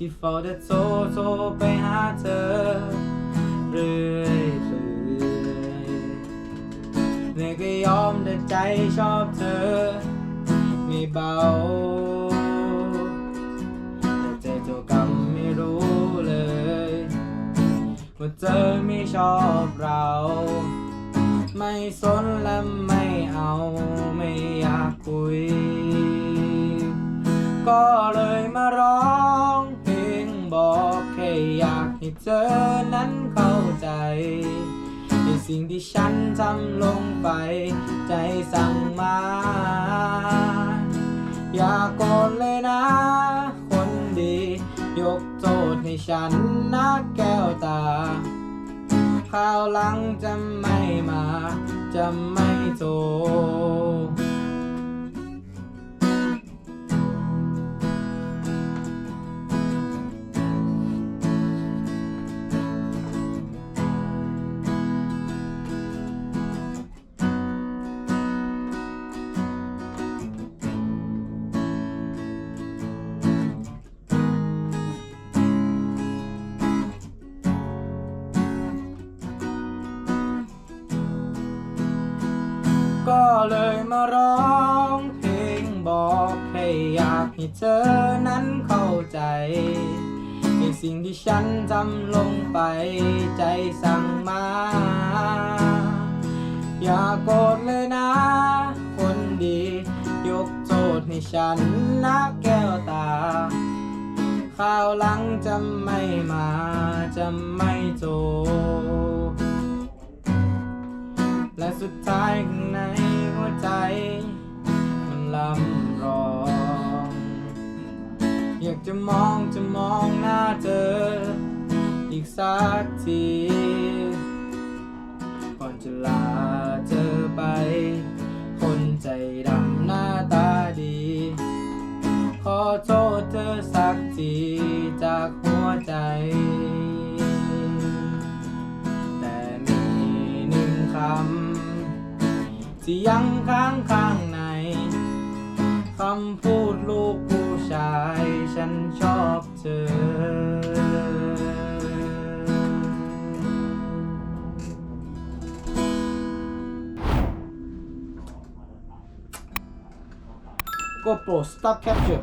ที่เฝ้าแต่โทรโทรไปหาเธอ เรื่อยเปื่อยเนยก็ยอมแต่ใจชอบเธอ ไม่เบา แต่เธอเจ้ากรรมไม่รู้เลย ว่าเธอไม่ชอบเรา ไม่สนและไม่เอา เธอนั้นเข้าใจในสิ่งที่ฉันทำลงไป ใจสั่งมา อย่าโกรธเลยนะ คนดี ยกโทษให้ฉันนะแก้วตาคราวหลังจะไม่มา จะไม่โทร เลยมาร้องเพลงบอกให้อยากให้เธอนั้นเข้าใจในสิ่งที่ฉันทำลงไปใจสั่งมา อย่าโกรธเลยนะ คนดี ยกโทษให้ฉันนะแก้วตาคราวหลังจะไม่มา จะไม่โทและสุดท้ายข้างใน จะมองจะมองหน้าเธอ อีกสักทีก่อนจะลาเธอไป คนใจดำหน้าตาดี ขอโทษเธอสักทีจากหัวใจ แต่มีหนึ่งคำที่ยังค้างข้างในคำพูดลูก ชายฉันชอบเธอ GoPro Stop Capture